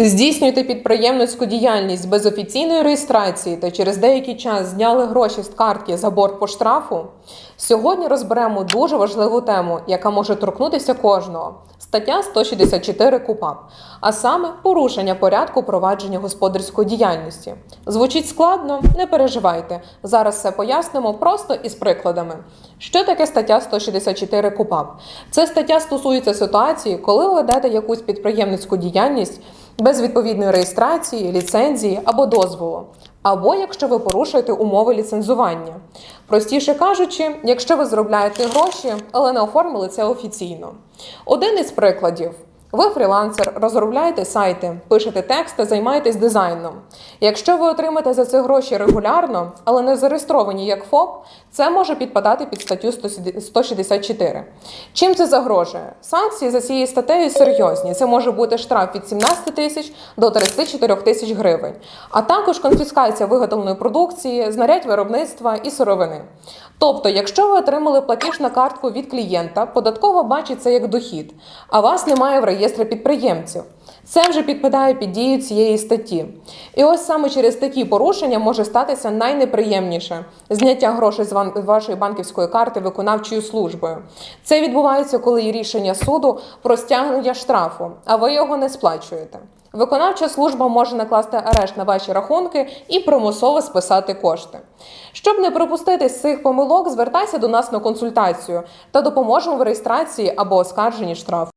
Здійснюєте підприємницьку діяльність без офіційної реєстрації та через деякий час зняли гроші з картки за борт по штрафу. Сьогодні розберемо дуже важливу тему, яка може торкнутися кожного. Стаття 164 КУПАП, а саме порушення порядку провадження господарської діяльності. Звучить складно, не переживайте. Зараз все пояснимо просто із прикладами. Що таке стаття 164 КУПАП? Це стаття стосується ситуації, коли ви ведете якусь підприємницьку діяльність без відповідної реєстрації, ліцензії або дозволу, або якщо ви порушуєте умови ліцензування. Простіше кажучи, якщо ви заробляєте гроші, але не оформили це офіційно. Один із прикладів. Ви фрілансер, розробляєте сайти, пишете тексти, займаєтесь дизайном. Якщо ви отримаєте за це гроші регулярно, але не зареєстровані як ФОП, це може підпадати під статтю 164. Чим це загрожує? Санкції за цією статтею серйозні. Це може бути штраф від 17 тисяч до 34 тисяч гривень, а також конфіскація виготовленої продукції, знарядь виробництва і сировини. Тобто, якщо ви отримали платіж на картку від клієнта, податкова бачить це як дохід, а вас немає в реєстрі підприємців. Це вже підпадає під дію цієї статті. І ось саме через такі порушення може статися найнеприємніше зняття грошей з вашої банківської карти виконавчою службою. Це відбувається, коли є рішення суду про стягнення штрафу, а ви його не сплачуєте. Виконавча служба може накласти арешт на ваші рахунки і примусово списати кошти. Щоб не пропустити цих помилок, звертайся до нас на консультацію та допоможемо в реєстрації або оскарженні штрафу.